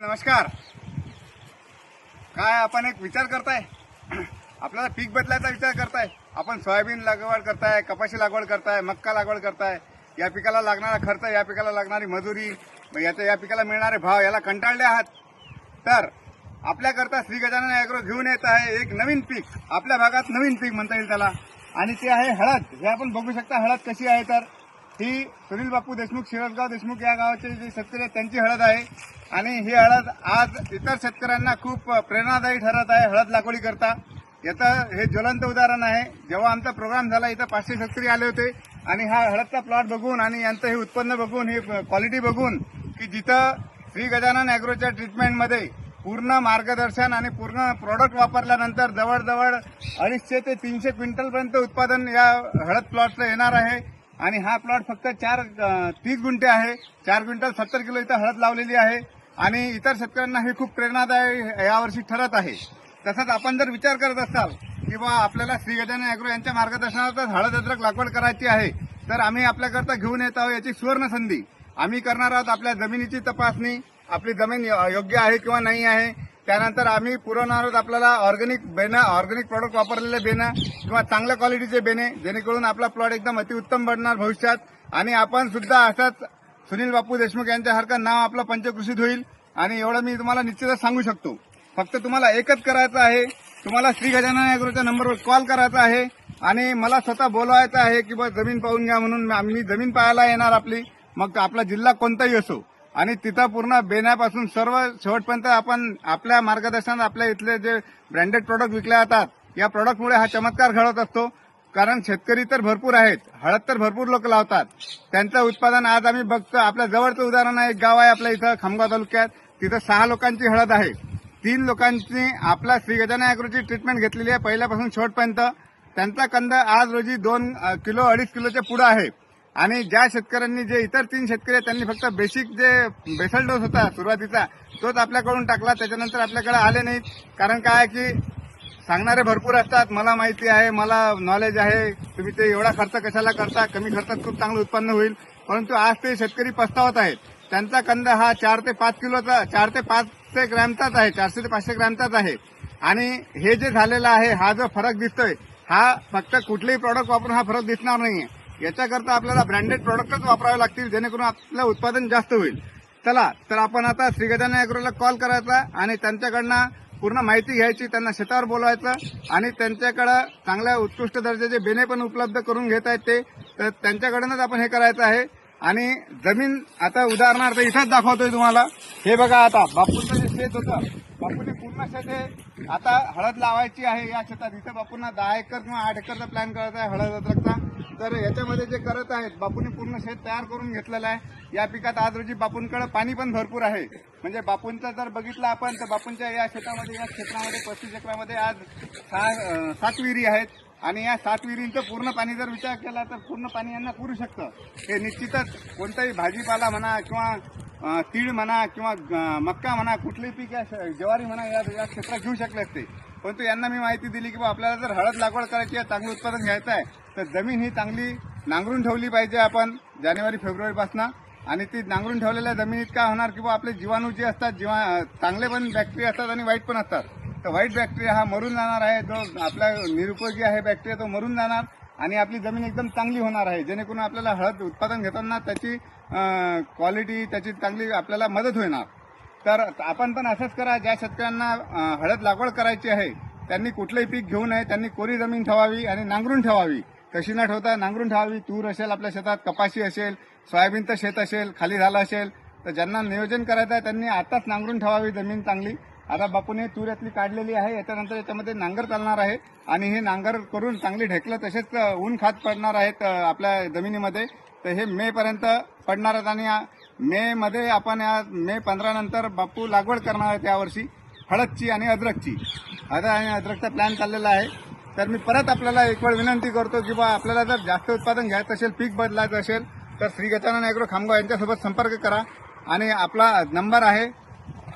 नमस्कार. काय आपण एक विचार करताय? आपल्याला पीक बदलायचा विचार करताय. आपण सोयाबीन लागवड करताय कपाशी लागवड करताय मक्का लागवड करताय. या पिकाला लागणारा खर्च या पिकाला लागणारी मजुरी मग याच्या या पिकाला मिळणारे भाव याला कंटाळले आहात. तर आपल्याकरता श्री गजानन अॅग्रो घेऊन येत आहे एक नवीन पीक. आपल्या भागात नवीन पीक म्हणता येईल त्याला. आणि ते आहे हळद. हे आपण बघू शकता हळद कशी आहे तर. ही सुनील बापू देशमुख शिरसगाव देशमुख या गावाचे जे शेतकरी आहेत त्यांची हळद आहे. आणि ही हळद आज इतर शेतकऱ्यांना खूप प्रेरणादायी ठरत आहे. हळद लागवडी करता. याचं हे ज्वलंत उदाहरण आहे. जेव्हा आमचा प्रोग्राम झाला इथं पाचशे शेतकरी आले होते. आणि हा हळदचा प्लॉट बघून आणि यांचं हे उत्पन्न बघून ही क्वालिटी बघून की जिथं श्री गजानन अॅग्रोच्या ट्रीटमेंटमध्ये पूर्ण मार्गदर्शन आणि पूर्ण प्रॉडक्ट वापरल्यानंतर जवळजवळ अडीचशे ते तीनशे क्विंटलपर्यंत उत्पादन या हळद प्लॉटचं येणार आहे. आणि हा प्लॉट फक्त चार तीस गुंठे आहे. चार क्विंटल सत्तर किलो इथं हळद लावलेली आहे. आणि इतर शेतकऱ्यांना हे खूप प्रेरणादायी यावर्षी ठरत आहे. तसंच आपण जर विचार करत असाल की बा आपल्याला श्री गजानन अॅग्रो यांच्या मार्गदर्शनातच हळद अद्रक लागवड करायची आहे तर आम्ही आपल्याकरता घेऊन येत आहोत याची सुवर्ण संधी. आम्ही करणार आहोत आपल्या जमिनीची तपासणी. आपली जमीन योग्य आहे किंवा नाही आहे. त्यानंतर आम्ही पुरवणार आहोत आपल्याला ऑर्गॅनिक बेना ऑर्गॅनिक प्रॉडक्ट वापरलेले बेना किंवा चांगल्या क्वालिटीचे बेने जेणेकरून आपला प्लॉट एकदम अतिउत्तम बनणार भविष्यात. आणि आपण सुद्धा असाच सुनील बापू देशमुख यांच्यासारखं नाव आपलं पंचकृषीत होईल. आणि एवढं मी तुम्हाला निश्चितच सांगू शकतो. फक्त तुम्हाला एकच करायचं आहे. तुम्हाला श्री गजानन अॅग्रोच्या नंबरवर कॉल करायचा आहे. आणि मला स्वतः बोलवायचं आहे की बा जमीन पाहून घ्या म्हणून. मी जमीन पाहायला येणार आपली. मग आपला जिल्हा कोणताही असो. आणि तिथं पूर्ण बेण्यापासून सर्व शेवटपर्यंत आपण आपल्या मार्गदर्शनात आपल्या इथले जे ब्रँडेड प्रोडक्ट विकले जातात या प्रोडक्टमुळे हा चमत्कार घडत असतो. कारण शेतकरी तर भरपूर आहेत हळद तर भरपूर लोक लावतात. त्यांचं उत्पादन आज आम्ही बघतो. आपल्या जवळचं उदाहरण आहे एक गाव आहे आपल्या इथं खामगाव तालुक्यात. तिथं सहा लोकांची हळद आहे. तीन लोकांची आपल्या श्री गजानन अॅग्रोची ट्रीटमेंट घेतलेली आहे पहिल्यापासून शेवटपर्यंत. त्यांचा कंद आज रोजी दोन किलो अडीच किलोच्या पुढं आहे. आणि ज्या शेतकऱ्यांनी जे इतर तीन शेतकरी आहेत त्यांनी फक्त बेसिक जे बेसल डोस होता सुरुवातीचा तोच आपल्याकडून टाकला. त्याच्यानंतर आपल्याकडे आले नाहीत. कारण काय की सांगणारे भरपूर असतात. मला माहिती आहे मला नॉलेज आहे. तुम्ही ते एवढा खर्च कशाला करता? कमी खर्चात खूप चांगलं उत्पन्न होईल. परंतु आज ते शेतकरी पस्तावत आहेत. त्यांचा कंद हा चार ते पाच किलोचा चार ते पाचशे ग्रॅमचाच आहे. चारशे ते पाचशे ग्रॅमचाच आहे. आणि हे जे झालेलं आहे हा जो फरक दिसतोय हा फक्त कुठलेही प्रॉडक्ट वापरून हा फरक दिसणार नाहीये. याच्याकरता आपल्याला ब्रँडेड प्रॉडक्टच वापरावे लागतील जेणेकरून आपलं उत्पादन जास्त होईल. चला तर आपण आता श्रीगजान अॅग्रोला कॉल करायचा आणि त्यांच्याकडनं पूर्ण माहिती घ्यायची त्यांना शेतावर बोलवायचं आणि त्यांच्याकडं चांगल्या उत्कृष्ट दर्जाचे बेने पण उपलब्ध करून घेत आहेत ते. तर त्यांच्याकडूनच आपण हे करायचं आहे. आणि जमीन आता उदाहरणार्थ इथंच दाखवतोय तुम्हाला. हे बघा आता बापूंचं जे शेत होतं बापूने पूर्ण शेत हे आता हळद लावायची आहे या शेतात. इथं बापूंना दहा एकर किंवा आठ एकरचा प्लॅन करायचा आहे हळद अद्रकचा. तर याच्यामध्ये जे करत आहेत बापूने पूर्ण शेत तयार करून घेतलेलं आहे. या पिकात आज रोजी बापूंकडे पाणी पण भरपूर आहे. म्हणजे बापूंचा जर बघितलं आपण तर बापूंच्या या शेतामध्ये या क्षेत्रामध्ये पस्तीस एकरामध्ये आज सहा सात विहिरी आहेत. आणि या सात विहिरींचं पूर्ण पाणी जर विचार केला तर पूर्ण पाणी यांना पुरू शकतं. हे निश्चितच कोणताही भाजीपाला म्हणा किंवा तीळ म्हणा किंवा मक्का म्हणा कुठलेही पीक या श- ज्वारी म्हणा या या क्षेत्रात घेऊ शकले असते. परंतु यांना मी माहिती दिली की आपल्याला जर हळद लागवड करायची आहे चांगलं उत्पादन घ्यायचं आहे तर जमीन ही चांगली नांगरून ठेवली पाहिजे आपण जानेवारी फेब्रुवारीपासून आणि ती नांगरून ठेवलेल्या जमिनीत काय होणार की आपले जीवाणू जे असतात जीवा चांगले पण बॅक्टेरिया असतात आणि वाईट पण असतात. तर वाईट बॅक्टेरिया हा मरून जाणार आहे जो आपला निरुपयोगी आहे बॅक्टेरिया तो मरून जाणार आणि आपली जमीन एकदम चांगली होणार आहे. जेणेकरून आपल्याला हळद उत्पादन घेताना त्याची क्वालिटी त्याची चांगली आपल्याला मदत होणार. तर आपण पण असंच करा ज्या शेतकऱ्यांना हळद लागवड करायची आहे त्यांनी कुठलंही पीक घेऊ नये त्यांनी कोरी जमीन ठेवावी आणि नांगरून ठेवावी. तशी न ठेवता नांगरून ठेवावी तूर असेल आपल्या शेतात कपाशी असेल सोयाबीनचं शेत असेल खाली झालं असेल तर ज्यांना नियोजन करायचं आहे त्यांनी आताच नांगरून ठेवावी जमीन चांगली. आता बापूने तूर यातली काढलेली आहे याच्यानंतर याच्यामध्ये नांगर चालणार आहे आणि हे नांगर करून चांगली ढेकलं तसेच ऊन खात पडणार आहेत आपल्या जमिनीमध्ये. तर हे मेपर्यंत पडणार आहेत आणि मे मध्ये आपण या मे पंधरा नंतर बापू लागवड करणार आहे त्यावर्षी हळदची आणि अद्रकची. हळद आणि अद्रकचा प्लॅन चाललेला आहे. तर मी परत आपल्याला एक वेळ विनंती करतो की बा आपल्याला जर जास्त उत्पादन घ्यायचं असेल पीक बदलायचं असेल तर श्री गजानन अॅग्रो खामगाव यांच्यासोबत संपर्क करा. आणि आपला नंबर आहे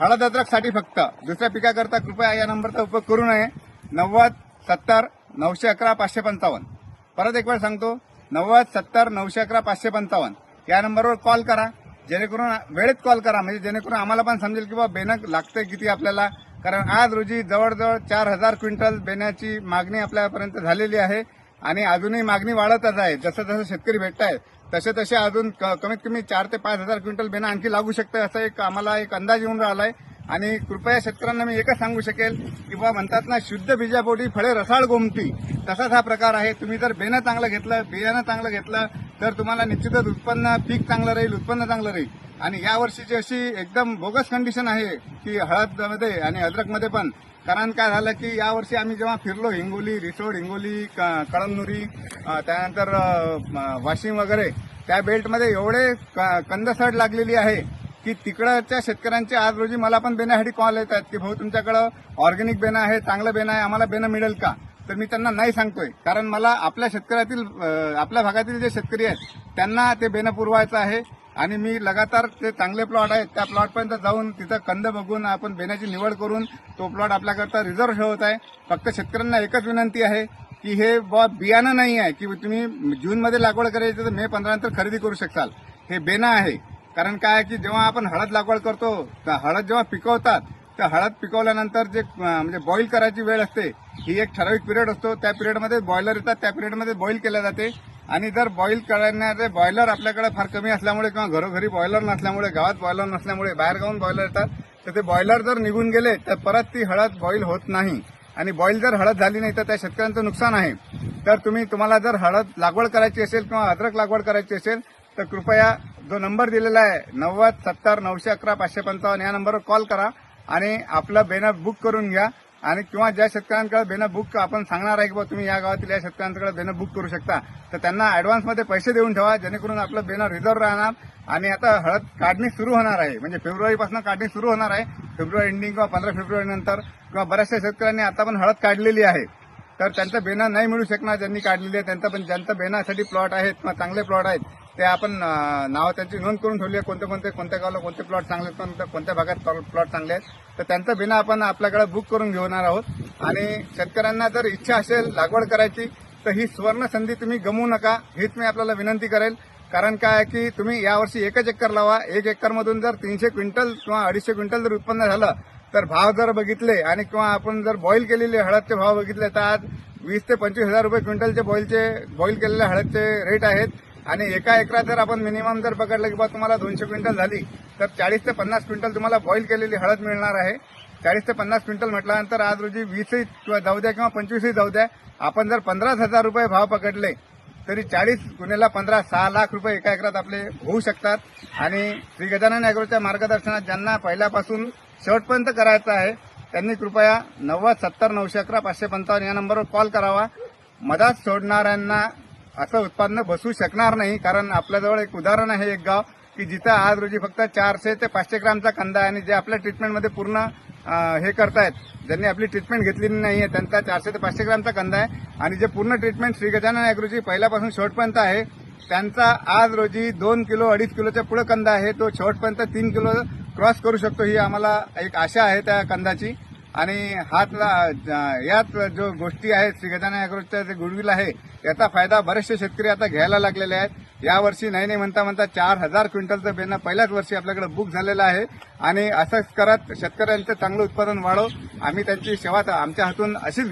हळद अद्रकसाठी फक्त. दुसऱ्या पिकाकरता कृपया या नंबरचा उपयोग करू नये. नव्वद सत्तर नऊशे अकरा पाचशे पंचावन्न. परत एक वेळ सांगतो. नव्वद सत्तर नऊशे अकरा पाचशे पंचावन्न. या नंबरवर कॉल करा. जेणेकरून वेळेत कॉल करा. म्हणजे जेणेकरून आम्हाला पण समजेल की बाबा बेनं लागतंय किती आपल्याला. कारण आज रोजी जवळजवळ चार हजार क्विंटल बेण्याची मागणी आपल्यापर्यंत झालेली आहे. आणि अजूनही मागणी वाढतच आहे. जसं जसं शेतकरी भेटत आहेत तसे तसे अजून क- कमीत कमी चार ते पाच हजार क्विंटल बेणं आणखी लागू शकतं असं एक आम्हाला एक अंदाज येऊन राहिला आहे आणि कृपया शेतकऱ्यांना मी एकच सांगू शकेल की बा म्हणतात ना शुद्ध बीजापोटी फळे रसाळ गोमती. तसाच हा प्रकार आहे. तुम्ही जर बेणं चांगलं घेतलं बियाणं चांगलं घेतलं तर तुम्हाला निश्चितच उत्पन्न पीक चांगलं राहील उत्पन्न चांगलं राहील. आणि या वर्षीची अशी एकदम बोगस कंडिशन आहे की हळदमध्ये आणि अद्रकमध्ये पण. कारण काय झालं की यावर्षी आम्ही जेव्हा फिरलो हिंगोली रिसोड हिंगोली क- कळमनुरी त्यानंतर वाशिम वगैरे त्या बेल्टमध्ये एवढे क- कंदसड लागलेली आहे की तिकडच्या शेतकऱ्यांचे आज रोजी मला पण बेण्यासाठी कॉल येतात की भाऊ तुमच्याकडं ऑर्गॅनिक बेणं आहे चांगलं बेणं आहे आम्हाला बेणं मिळेल का? तर मी त्यांना नाही सांगतोय. कारण मला आपल्या शेतकऱ्यातील आपल्या भागातील जे शेतकरी आहेत त्यांना ते बेनं पुरवायचं आहे. आणि मी लगातार ते चांगले प्लॉट आहेत त्या प्लॉटपर्यंत जाऊन तिथं कंद बघून आपण बेण्याची निवड करून तो प्लॉट आपल्याकरता रिझर्व्ह ठेवत आहे. फक्त शेतकऱ्यांना एकच विनंती आहे की हे बुवा बियाणं नाही आहे की तुम्ही जूनमध्ये लागवड करायची तर मे पंधरा नंतर खरेदी करू शकाल हे बेणं आहे. कारण काय आहे की जेव्हा आपण हळद लागवड करतो तर हळद जेव्हा पिकवतात तर हळद पिकवल्यानंतर जे म्हणजे बॉईल करायची वेळ असते ही एक ठराविक पिरियड असतो. त्या पिरियडमध्ये बॉयलर येतात त्या पिरियडमध्ये बॉईल केल्या जाते. आणि जर बॉईल करण्याचे बॉयलर आपल्याकडे फार कमी असल्यामुळे किंवा घरोघरी बॉयलर नसल्यामुळे गावात बॉयलर नसल्यामुळे बाहेर गावून बॉयलर येतात तर ते बॉयलर जर निघून गेले तर परत ती हळद बॉईल होत नाही. आणि बॉईल जर हळद झाली नाही तर त्या शेतकऱ्यांचं नुकसान आहे. तर तुम्ही तुम्हाला जर हळद लागवड करायची असेल किंवा अद्रक लागवड करायची असेल तर कृपया जो नंबर दिलेला आहे नव्वद सत्तर नऊशे अकरा पाचशे पंचावन्न या नंबरवर कॉल करा. आणि आपलं बेनं बुक करून घ्या. आणि किंवा ज्या शेतकऱ्यांकडे बेनं बुक आपण सांगणार आहे की बा तुम्ही या गावातील या शेतकऱ्यांकडे बेनं बुक करू शकता तर त्यांना ऍडव्हान्समध्ये पैसे देऊन ठेवा जेणेकरून आपलं बेनं रिझर्व्ह राहणार. आणि आता हळद काढणी सुरू होणार आहे. म्हणजे फेब्रुवारीपासून काढणी सुरू होणार आहे. फेब्रुवारी एंडिंग किंवा पंधरा फेब्रुवारी नंतर किंवा बऱ्याचशा शेतकऱ्यांनी आता पण हळद काढलेली आहे. तर त्यांचं बेना नाही मिळू शकणार ज्यांनी काढलेली आहे. त्यांचं पण ज्यांचं बेनासाठी प्लॉट आहेत किंवा चांगले प्लॉट आहेत ते आपण नाव नावं त्यांची नोंद करून ठेवली आहे. कोणते कोणते कोणत्या गावाला कोणते प्लॉट चांगले आहेत कोणत्या कोणत्या भागात प्लॉट चांगले आहेत. तर त्यांचं बिना आपण आपल्याकडे बुक करून घेणार आहोत. आणि शेतकऱ्यांना जर इच्छा असेल लागवड करायची तर ही सुवर्ण संधी तुम्ही गमवू नका. हीच मी आपल्याला विनंती करेल. कारण काय आहे की तुम्ही यावर्षी एकच एकर लावा. एक एकरमधून जर तीनशे क्विंटल किंवा अडीचशे क्विंटल जर उत्पन्न झालं तर भाव जर बघितले आणि किंवा आपण जर बॉईल केलेले हळदचे भाव बघितले तर आज वीस ते पंचवीस हजार रुपये क्विंटलचे बॉईलचे बॉईल केलेल्या हळदचे रेट आहेत. आणि एका एकरात जर आपण मिनिमम जर पकडलं की बा तुम्हाला दोनशे क्विंटल झाली तर चाळीस ते पन्नास क्विंटल तुम्हाला बॉईल केलेली हळद मिळणार आहे. चाळीस ते पन्नास क्विंटल म्हटल्यानंतर आज रोजी वीसही किंवा जाऊ द्या किंवा पंचवीसही जाऊ द्या आपण जर पंधराच हजार रुपये भाव पकडले तरी चाळीस गुन्ह्याला पंधरा सहा लाख रुपये एका एकरात आपले होऊ शकतात. आणि श्री गजानन अॅग्रोच्या मार्गदर्शनात ज्यांना पहिल्यापासून शेवटपर्यंत करायचं आहे त्यांनी कृपया नव्वद सत्तर नऊशे अकरा पाचशे पंचावन्न या नंबरवर कॉल करावा. मधात सोडणाऱ्यांना असं उत्पादन बसू शकणार नाही. कारण आपल्याजवळ एक उदाहरण आहे एक गाव की जिथं आज रोजी फक्त चारशे ते पाचशे ग्रामचा कांदा आहे आणि जे आपल्या ट्रीटमेंटमध्ये पूर्ण हे करतायत. ज्यांनी आपली ट्रीटमेंट घेतलेली नाही आहे त्यांचा चारशे ते पाचशे ग्रामचा कांदा आहे. आणि जे पूर्ण ट्रीटमेंट श्री गजानन अॅग्रोची पहिल्यापासून शेवटपर्यंत आहे त्यांचा आज रोजी दोन किलो अडीच किलोच्या पुढे कंदा आहे. तो शेवटपर्यंत तीन किलो क्रॉस करू शकतो ही आम्हाला एक आशा आहे त्या कंदाची आणि हातला यात जो गोष्टी आहेत श्री गजानन अॅग्रोच्या जे गुडविल आहे याचा फायदा बरेचसे शेतकरी आता घ्यायला लागलेले आहेत. यावर्षी नाही नाही म्हणता म्हणता चार हजार क्विंटलचं बेनं पहिल्याच वर्षी आपल्याकडे बुक झालेलं आहे. आणि असंच करत शेतकऱ्यांचं चांगलं उत्पादन वाढव आम्ही त्यांची सेवा आमच्या हातून अशीच